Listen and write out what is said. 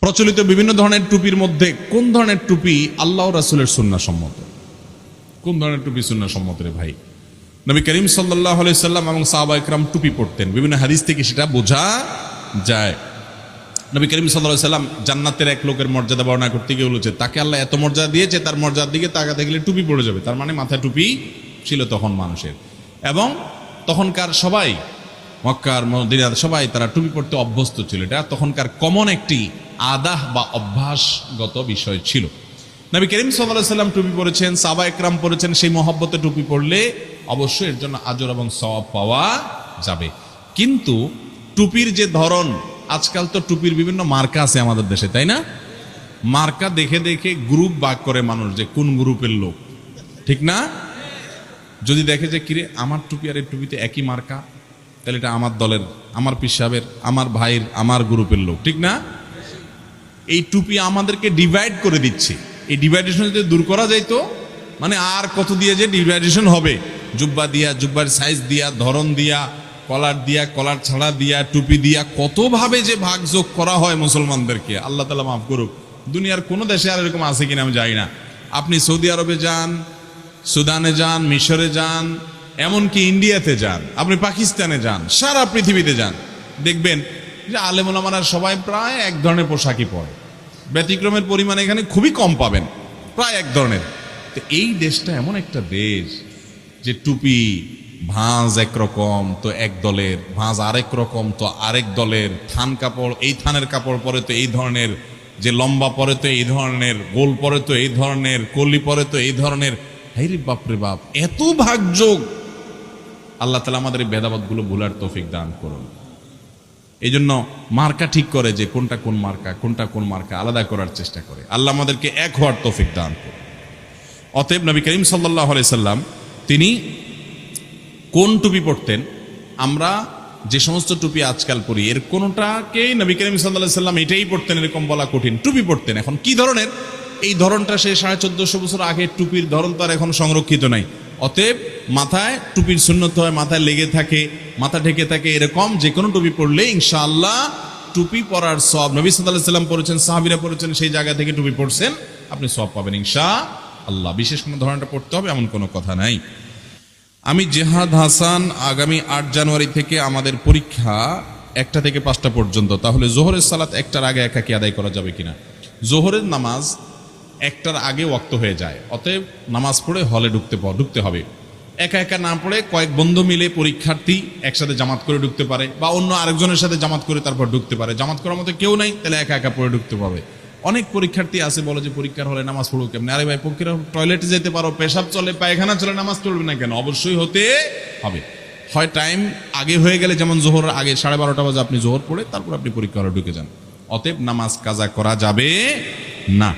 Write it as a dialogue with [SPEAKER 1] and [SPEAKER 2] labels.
[SPEAKER 1] প্রচলিত বিভিন্ন ধরনের টুপির মধ্যে কোন ধরনের টুপি আল্লাহ রাসুলের সুন্না সম্মত? কোন ধরনের টুপি সুন্না সম্মত রে ভাই? নবী করিম সাল্লাহ সাল্লাম এবং সাহাবা ইকরাম টুপি পড়তেন বিভিন্ন হাদিস থেকে সেটা বোঝা যায়। নবী করিম সাল্লাহ সাল্লাম জান্নাতের এক লোকের মর্যাদা বর্ণনা করতে গিয়ে বলেছে, তাকে আল্লাহ এত মর্যাদা দিয়েছে, তার মর্যাদার দিকে তাকা দেখলে টুপি পড়ে যাবে। তার মানে মাথায় টুপি ছিল তখন মানুষের। এবং তখনকার সবাই, মক্কার মদিনার সবাই তারা টুপি পড়তে অভ্যস্ত ছিল। এটা তখনকার কমন একটি আদাহ বা অভ্যাসগত বিষয় ছিল। নবী করিম সাল্লাম টুপি পরেছেন সাবা একরাম পরেছেন, সেই মহব্বতে টুপি পড়লে অবশ্যই এর জন্য আজর এবং সওয়াব পাওয়া যাবে। কিন্তু টুপির যে ধরন, আজকাল তো টুপির বিভিন্ন মার্কা আছে আমাদের দেশে, তাই না? মার্কা দেখে দেখে গ্রুপ বাক করে মানুষ যে কোন গ্রুপের লোক, ঠিক না? যদি দেখে যে, কিরে, আমার টুপি আর এই টুপিতে একই মার্কা? তাহলে এটা আমার দলের, আমার পিসাবের, আমার ভাইয়ের, আমার গ্রুপের লোক, ঠিক না? এই টুপি আমাদেরকে ডিভাইড করে দিচ্ছে। এই ডিভাইডেশন যদি দূর করা যাইতো মানে আর কত দিয়ে যে ডিভাইডেশন হবে? জুব্বা দিয়া, জুব্বার সাইজ দিয়া, ধরন দিয়া কলার দিয়া কলার ছাড়া দিয়া, টুপি দিয়া, কতভাবে যে ভাগযোগ করা হয় মুসলমানদেরকে? আল্লাহ তালা মাফ করুক। দুনিয়ার কোনো দেশে আর এরকম আছে কিনা আমি জানি না। আপনি সৌদি আরবে যান, সুদানে যান, মিশরে যান, এমনকি ইন্ডিয়াতে যান, আপনি পাকিস্তানে যান, সারা পৃথিবীতে যান, দেখবেন আলেমুলামারা সবাই প্রায় এক ধরনের পোশাকই পরে। ব্যতিক্রমের পরিমাণ এখানে খুবই কম পাবেন, প্রায় এক ধরনের। তো এই দেশটা এমন একটা দেশ যে টুপি, ভাঁজ একরকম তো এক দলের, ভাঁজ আরেক রকম তো আরেক দলের, থান কাপড়, এই থানের কাপড় পরে তো এই ধরনের, যে লম্বা পরে তো এই ধরনের, গোল পরে তো এই ধরনের, কলি পরে তো এই ধরনের। হাইরে বাপরে বাপ, এত ভাগযোগ। আল্লাহ তালা আমাদের এই ভেদাবাদগুলো ভুলার তৌফিক দান করুন। এই জন্য মার্কা ঠিক করে যে কোনটা কোন মার্কা, কোনটা কোন মার্কা আলাদা করার চেষ্টা করে। আল্লাহ আমাদেরকে এক হওয়ার তৌফিক দান করে অতএব নবী করিম সাল্লাহ সাল্লাম, তিনি কোন টুপি পরতেন, আমরা যে সমস্ত টুপি আজকাল পরি, এর কোনটাকেই নবী করিম সাল্লাহ সাল্লাম এটাই পড়তেন এরকম বলা কঠিন। টুপি পড়তেন এখন কি ধরনের? এই ধরনটা সে সাড়ে চোদ্দশো বছর আগে টুপির ধরন তো আর এখন সংরক্ষিত নাই। অতএব মাথায় টুপির শূন্যত হয়, মাথায় লেগে থাকে, মাথা ঢেকে থাকে, এরকম যে কোনো টুপি পরলে ইনশাআল্লাহ টুপি পরার সব নবী সাল্লাহ সাল্লাম পড়েছেন সাহাবিরা পড়েছেন সেই জায়গা থেকে টুপি পড়ছেন আপনি সব পাবেন ইনশা আল্লাহ বিশেষ কোনো ধরনটা পড়তে হবে, এমন কোনো কথা নাই। আমি জেহাদ হাসান আগামী আট জানুয়ারি থেকে আমাদের পরীক্ষা একটা থেকে পাঁচটা পর্যন্ত, তাহলে জোহরের সালাত একটার আগে একাকি আদায় করা যাবে কিনা? জোহরের নামাজ একটার আগে ওয়াক্ত হয়ে যায়, অতএব নামাজ পড়ে হলে ঢুকতে ঢুকতে হবে। একা একা না পড়ে কয়েক বন্ধু মিলে পরীক্ষার্থী একসাথে জামাত করে ঢুকতে পারে বা অন্য আরেকজনের সাথে জামাত করে তারপর ঢুকতে পারে। জামাত করার মতো কেউ নাই, তাহলে একা একা পড়ে ঢুকতে পাবে। অনেক পরীক্ষার্থী আছে, বলে যে পরীক্ষার হলে নামাজ পড়ব কেমন? আরে ভাই, পক্ষীরা টয়লেটে যেতে পারো, পেশাব চলে, পায়খানা চলে, নামাজ পড়বে না কেন? অবশ্যই হতে হবে। হয় টাইম আগে হয়ে গেলে, যেমন জোহর আগে সাড়ে বারোটা বাজে আপনি জোহর পড়ে, তারপর আপনি পরীক্ষা হলে ঢুকে যান। অতএব নামাজ কাজা করা যাবে না।